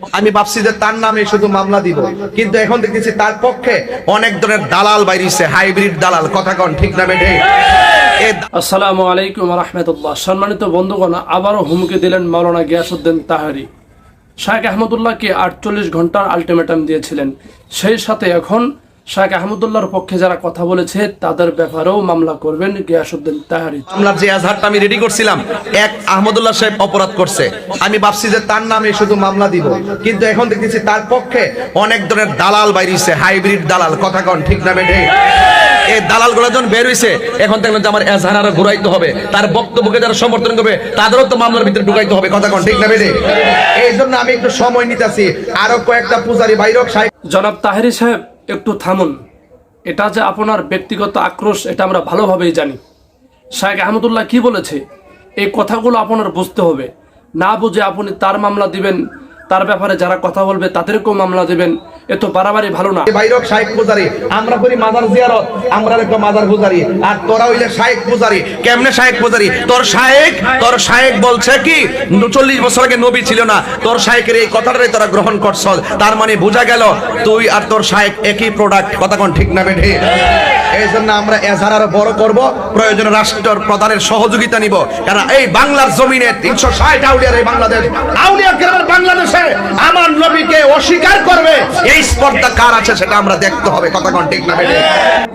আমি ভাবছি যে তার নামে শুধু মামলা দিব। কিন্তু এখন দেখতেছি তার পক্ষে অনেক ধরনের দালাল বাইরিছে, হাইব্রিড দালাল। কথা কন, ঠিক না বেঠে? আসসালামু আলাইকুম রহমতুল্লাহ। সম্মানিত বন্ধুগণ, আবারও হুমকি দিলেন মাওলানা গিয়াসুদ্দিন তাহারি। শাহেখ আহমদুল্লাহকে আটচল্লিশ ঘণ্টার আলটিমেটাম দিয়েছিলেন। সেই সাথে এখন শাহেখ আহমদুল্লাহর পক্ষে যারা কথা বলেছে তাদের ব্যাপারেও মামলা করবেন গিয়াসুদ্দিন তাহারি। মামলার যে আজহারটা আমি রেডি করছিলাম এক আহমদুল্লাহ সাহেব অপরাধ করছে। আমি ভাবছি যে তার নামে শুধু মামলা দিব কিন্তু এখন দেখতেছি তার পক্ষে অনেক ধরনের দালাল বাইরিছে হাইব্রিড দালাল কথা কন ঠিক না বেঠে? এই দালালগুলো যখন বের হইছে এখন দেখলেন যে আমার এজাহার আরও ঘুরাইতে হবে তার বক্তব্যকে যারা সমর্থন করবে তাদেরও তো মামলার ভিতরে ঢুকাইতে হবে কথা কন ঠিক না বেঠে? এই জন্য আমি একটু সময় নিতেছি আরও কয়েকটা পূজারি বাইরক সাহেব। জনাব তাহেরি সাহেব একটু থামুন। এটা যে আপনার ব্যক্তিগত আক্রোশ, এটা আমরা ভালোভাবেই জানি। শাহেখ আহমদুল্লাহ কি বলেছে? এই কথাগুলো আপনার বুঝতে হবে। না বুঝে আপনি তার মামলা দিবেন, তার ব্যাপারে যারা কথা বলবে তাদেরকেও মামলা দিবেন। এ তো বাড়াবাড়ি ভালো না। বাইরক শাহেক পূজারি, আমরা করি মাজার জিয়ারত, আমরা একটা মাজার পূজারি। আর তোরা হইলে শাহেক পূজারি। কেমনে শাহেক পূজারি? তোর শাহেক তোর শাহেক বলছে কি, চল্লিশ বছর আগে নবী ছিল না, তোর শাহেকের এই কথাটাই তোরা গ্রহণ করছ। তার মানে বোঝা গেল, তুই আর তোর শাহেক একই প্রোডাক্ট কথা কোন ঠিক না বেঠে? এই জন্য আমরা এজাহার আরও বড় করব, প্রয়োজনে রাষ্ট্র প্রধানের সহযোগিতা নিব। কারণ এই বাংলার জমিনে তিনশো ষাট আউলিয়ার এই বাংলাদেশ, আউলিয়া গ্রামের বাংলাদেশে আমার নবীকে অস্বীকার করবে। এই স্পর্ধা কার আছে সেটা আমরা দেখতে হবে, কথা কোন ঠিক না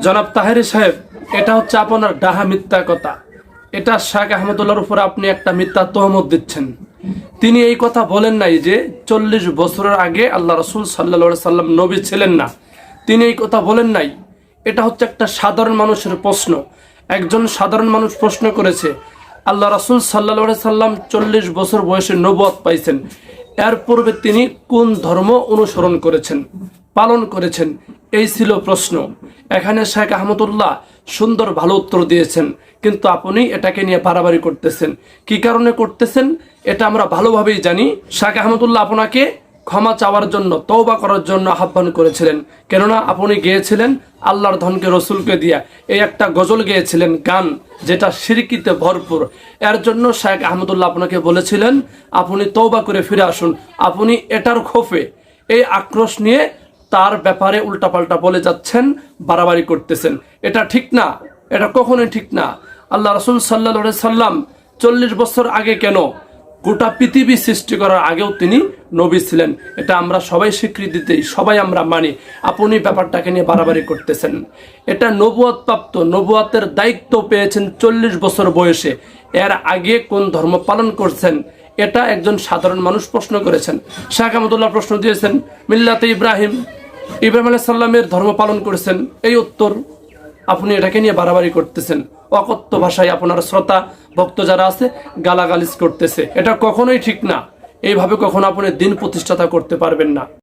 জনাব তাহেরি সাহেব, এটা হচ্ছে আপনার ডাহা মিথ্যা কথা। এটা শাহ আহমদুল্লাহর উপরে আপনি একটা মিথ্যা তহমত দিচ্ছেন। তিনি এই কথা বলেন নাই যে চল্লিশ বছরের আগে আল্লাহ রসুল সাল্লা সাল্লাম নবী ছিলেন না। তিনি এই কথা বলেন নাই। এটা হচ্ছে একটা সাধারণ মানুষের প্রশ্ন। একজন সাধারণ মানুষ প্রশ্ন করেছে, আল্লাহ রসুল সাল্লা সাল্লাম চল্লিশ বছর বয়সে নবত পাইছেন। এর পূর্বে তিনি কোন ধর্ম অনুসরণ করেছেন, পালন করেছেন? এই ছিল প্রশ্ন। এখানে শেখ আহমদুল্লাহ সুন্দর ভালো উত্তর দিয়েছেন, কিন্তু আপনি এটাকে নিয়ে বাড়াবাড়ি করতেছেন। কি কারণে করতেছেন? এটা আমরা ভালোভাবেই জানি। শেখ আহমদুল্লাহ আপনাকে ক্ষমা চাওয়ার জন্য তৌবা করার জন্য আহ্বান করেছিলেন। কেননা আপনি গিয়েছিলেন আল্লাহর ধনকে রসুলকে দিয়া। এই একটা গজল গেয়েছিলেন, গান, যেটা সিরকিতে ভরপুর। এর জন্য শেখ আহমদুল্লাহ আপনাকে বলেছিলেন, আপনি তৌবা করে ফিরে আসুন। আপনি এটার ক্ষোভে এই আক্রোশ নিয়ে তার ব্যাপারে উল্টাপাল্টা বলে যাচ্ছেন, বাড়াবাড়ি করতেছেন। এটা ঠিক না, এটা কখনোই ঠিক না। আল্লাহ রসুল সাল্লা সাল্লাম চল্লিশ বছর আগে কেন গোটা পৃথিবী সৃষ্টি করার আগেও তিনি নবী ছিলেন। এটা আমরা সবাই স্বীকৃতি দিই সবাই আমরা মানি। আপনি ব্যাপারটাকে নিয়ে বাড়াবাড়ি করতেছেন। এটা নবুয়াত প্রাপ্ত নবুয়াতের দায়িত্ব পেয়েছেন চল্লিশ বছর বয়সে। এর আগে কোন ধর্ম পালন করছেন? এটা একজন সাধারণ মানুষ প্রশ্ন করেছেন। শাহ আহমদুল্লাহ প্রশ্ন দিয়েছেন, মিল্লাতে ইব্রাহিম ইব্রাহিম আলাহ সাল্লামের ধর্ম পালন করেছেন? এই উত্তর আপনি এটাকে নিয়ে বাড়াবাড়ি করতেছেন। অকথ্য ভাষায় আপনার শ্রোতা, ভক্ত যারা আছে, গালাগালিজ করতেছে। এটা কখনোই ঠিক না। এইভাবে কখনো আপনি দিন প্রতিষ্ঠাতা করতে পারবেন না।